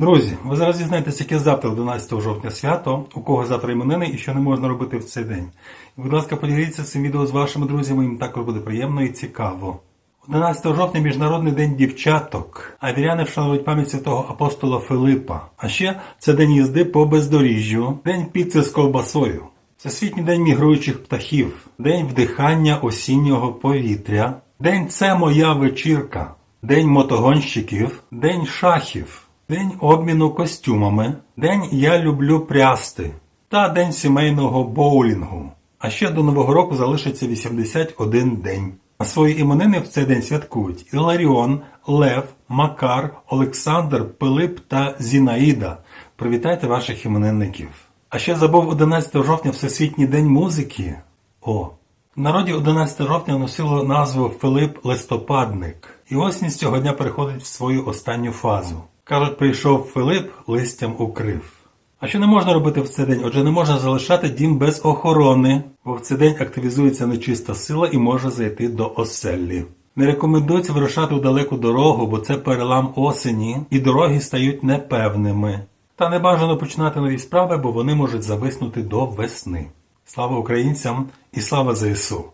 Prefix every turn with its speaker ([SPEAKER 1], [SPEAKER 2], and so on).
[SPEAKER 1] Друзі, ви зараз дізнаєтесь, яке завтра 11 жовтня свято, у кого завтра іменини і що не можна робити в цей день. Будь ласка, поділіться цим відео з вашими друзями, їм також буде приємно і цікаво. 11 жовтня Міжнародний день дівчаток, а віряни вшанують пам'ять святого апостола Филипа. А ще це день їзди по бездоріжжю, день піци з ковбасою, Всесвітній день мігруючих птахів, день вдихання осіннього повітря, день це моя вечірка, день мотогонщиків, день шахів, день обміну костюмами, день я люблю прясти та день сімейного боулінгу. А ще до Нового року залишиться 81 день. А свої іменини в цей день святкують Іларіон, Лев, Макар, Олександр, Пилип та Зінаїда. Привітайте ваших іменинників. А ще забув 11 жовтня Всесвітній день музики. О, народі 11 жовтня носило назву Филип Листопадник. І осінь з цього дня переходить в свою останню фазу. Кажуть, прийшов Филип, листям укрив. А що не можна робити в цей день? Отже, не можна залишати дім без охорони, бо в цей день активізується нечиста сила і може зайти до оселлі. Не рекомендується вирушати у далеку дорогу, бо це перелам осені, і дороги стають непевними. Та не бажано починати нові справи, бо вони можуть зависнути до весни. Слава українцям і слава ЗСУ!